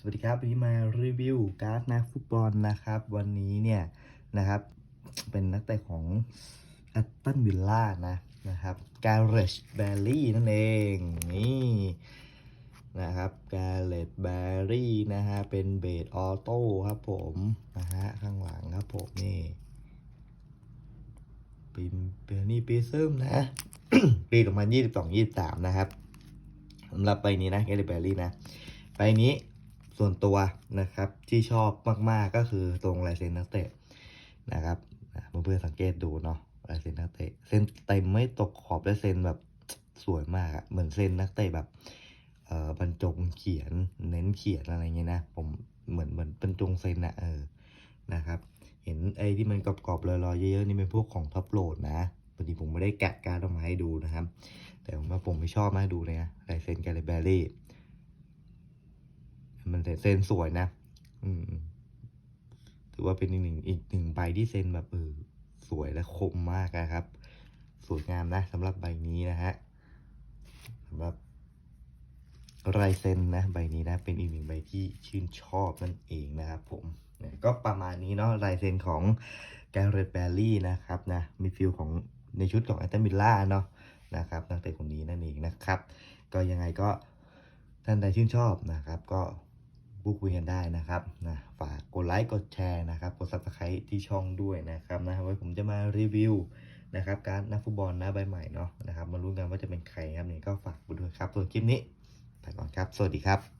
สวัสดีครับวันนี้มารีวิวการ์ดนักฟุตบอลนะครับ วันนี้เนี่ยนะครับ เป็นนักเตะของแอตตันวิลล่านะนะครับการ์เรชแบร์รี่นั่นเองนี่นะครับการ์เลตแบร์รี่นะฮะเป็นเบสออโต้ครับผมนะฮะข้างหลังครับผมนี่ปีเบลนี่ปีซึมนะปี2022 23นะครับสำหรับใบนี้นะแกลิแบรี่นะใบนี้ ส่วนตัวนะครับที่ชอบมากๆก็คือตรงลายเซ็นนักเตะนะครับเพื่อนๆสังเกตดูเนาะลายเซ็นนักเตะเส้นเต็มไม่ตกขอบและเซ็นแบบสวยมากอะเหมือนเซ็นนักเตะแบบเอ่อบรรจงเขียนเน้นเขียนอะไรเงี้ยนะผมเหมือนเหมือนบรรจงเซ็นอะเออนะครับเห็นไอ้ที่มันกรอบๆลอยๆเยอะๆนี่เป็นพวกของท็อปโหลดนะพอดีผมไม่ได้แกะการ์ดออกมาให้ดูนะครับ แต่ผมว่าผมไม่ชอบมากดูเลยนะลายเซ็นแกลเบอรี่ มันเซ็นสวยนะ อืม ถือว่าเป็นอีกหนึ่งอีกหนึ่งใบที่เซ็นแบบเออสวยและคมมากนะครับ สวยงามนะสำหรับใบนี้นะฮะสำหรับลายเซ็นนะใบนี้นะ เป็นอีกหนึ่งใบที่ชื่นชอบนั่นเองนะครับ ผมก็ประมาณนี้เนาะลายเซ็นของแกเรตแบลลี่นะครับนะมีฟิลของในชุดของแอตตันบิลล่าเนาะนะครับนักเตะคนนี้นั่นเองนะครับ ก็ยังไงก็ท่านใดชื่นชอบนะครับ ก็ พูดคุยกันได้นะครับนะฝากกดไลค์กดแชร์นะครับกด subscribe ที่ช่องด้วยนะครับนะไว้ผมจะมารีวิวนะครับการนักฟุตบอลหน้าใบใหม่เนาะนะครับมาลุ้นกันว่าจะเป็นใครครับนี่ก็ฝากไปด้วยครับส่วนคลิปนี้ไปก่อนครับ สวัสดีครับ